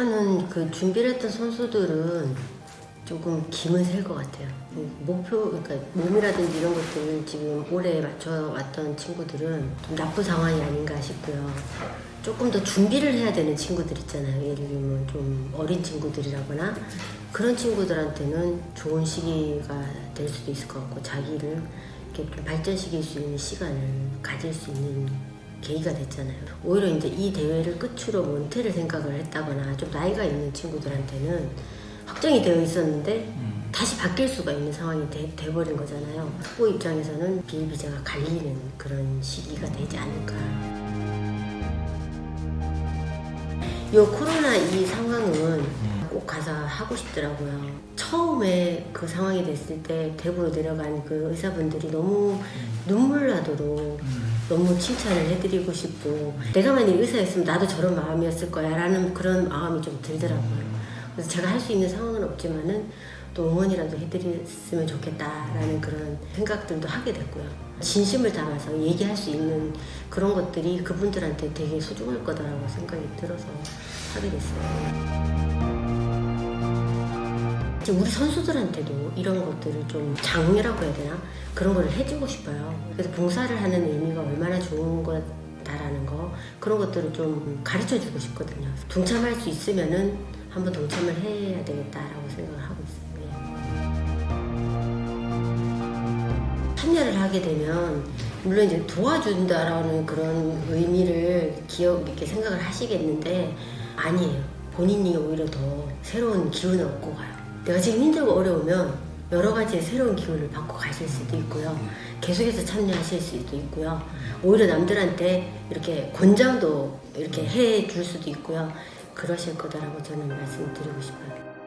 일단은 그 준비를 했던 선수들은 조금 김은 셀 것 같아요. 음, 목표, 그러니까 몸이라든지 이런 것들을 지금 올해 맞춰왔던 친구들은 좀 나쁜 상황이 아닌가 싶고요. 조금 더 준비를 해야 되는 친구들 있잖아요. 예를 들면 좀 어린 친구들이라거나 그런 친구들한테는 좋은 시기가 될 수도 있을 것 같고 자기를 이렇게 좀 발전시킬 수 있는 시간을 가질 수 있는 계기가 됐잖아요. 오히려 이제 이 대회를 끝으로 뭐 은퇴를 생각을 했다거나 좀 나이가 있는 친구들한테는 확정이 되어 있었는데 다시 바뀔 수가 있는 상황이 돼, 돼버린 거잖아요. 후보 입장에서는 비일비재가 갈리는 그런 시기가 되지 않을까. 이 코로나 이 가서 하고 싶더라고요. 처음에 그 상황이 됐을 때 대구로 내려간 그 의사분들이 너무 눈물 나도록 너무 칭찬을 해드리고 싶고 내가 만약 의사였으면 나도 저런 마음이었을 거야 라는 그런 마음이 좀 들더라고요. 그래서 제가 할 수 있는 상황은 없지만은 또 응원이라도 해드렸으면 좋겠다라는 그런 생각들도 하게 됐고요. 진심을 담아서 얘기할 수 있는 그런 것들이 그분들한테 되게 소중할 거다라고 생각이 들어서 하게 됐어요. 이제 우리 선수들한테도 이런 것들을 좀 장려라고 해야 되나 그런 걸 해주고 싶어요. 그래서 봉사를 하는 의미가 얼마나 좋은 거다라는 거 그런 것들을 좀 가르쳐 주고 싶거든요. 동참할 수 있으면은 한번 동참을 해야 되겠다라고 생각을 하고. 예. 참여를 하게 되면 물론 이제 도와준다라는 그런 의미를 기억 이렇게 생각을 하시겠는데 아니에요. 본인이 오히려 더 새로운 기운을 얻고 가요. 내가 지금 힘들고 어려우면 여러 가지의 새로운 기운을 받고 가실 수도 있고요. 계속해서 참여하실 수도 있고요. 오히려 남들한테 이렇게 권장도 이렇게 해 줄 수도 있고요. 그러실 거다라고 저는 말씀드리고 싶어요.